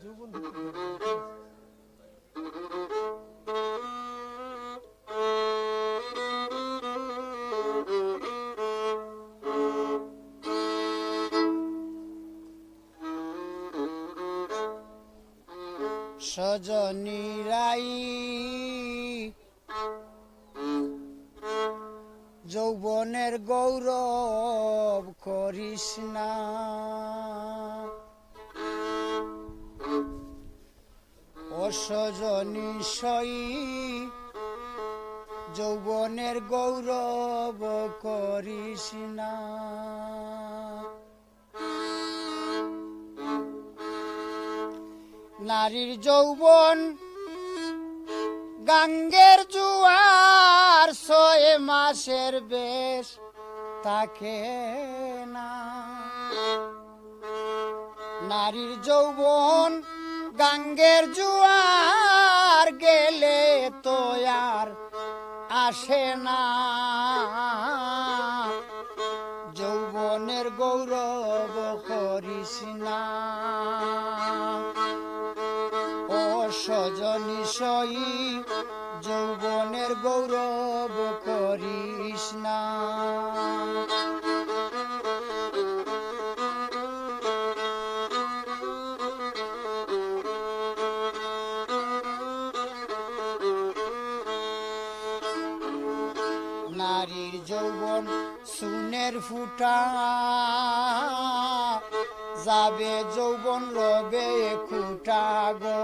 যৌবন? সজনী রাই যৌবনের গৌরব করিস না অসজনী সই। যৌবনের গৌরব করিস না। নারীর যৌবন গাঙ্গের জুয়ার ছয় মাসের বেশ তাকে না। নারীর যৌবন গাঙ্গের জুয়ার গেলে তো আর আসে না। যৌবনের গৌরব করিস না। ও সজনী সই, যৌবনের গৌরব করিস না। নারীর যৌবন সুনের ফুটা। যাবে যৌবন রবে খুটা গো।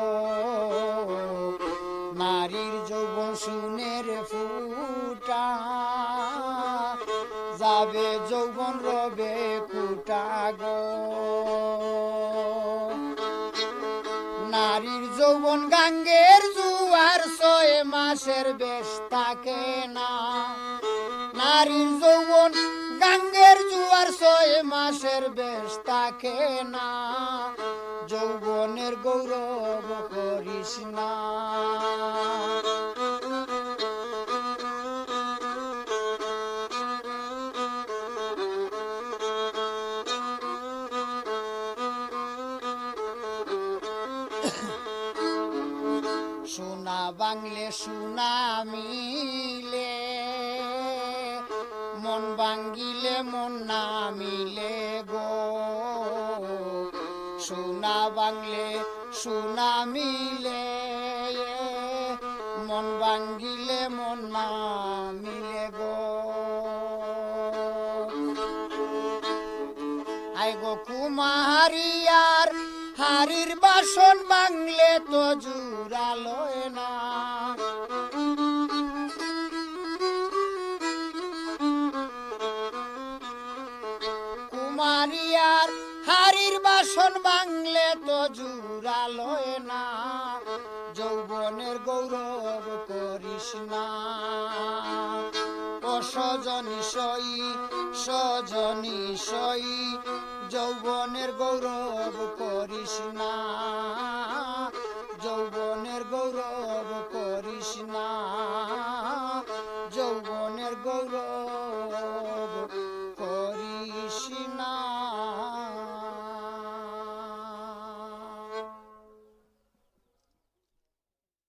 নারীর যৌবন সুনের ফুটা। যাবে যৌবন রবে খুটা গো। নারীর যৌবন গাঙ্গের জুয়ার ছয় মাসের বেশ থাকে না। নারীর যৌবন, গাঙ্গের জুয়ার ছয় মাসের বেশ থাকে না। যৌবনের গৌরব করিস না। সোনা বাংলে সোনা মন বাঙ্গিলে মন না মিলে গো। সোনা বাংলে সোনা মিলে, মন বাঙ্গিলে মন না মিলে গো। আই গো কুমারিয়ার হারির বাসন বাংলে তো জুড়ালয় হারির বাংলে তো জুড়ালয় না। যৌবনের গৌরব করিস না। সজনী সই সজনী সই, যৌবনের গৌরব করিস না। যৌবনের গৌরব করিস না। যৌবনের গৌরব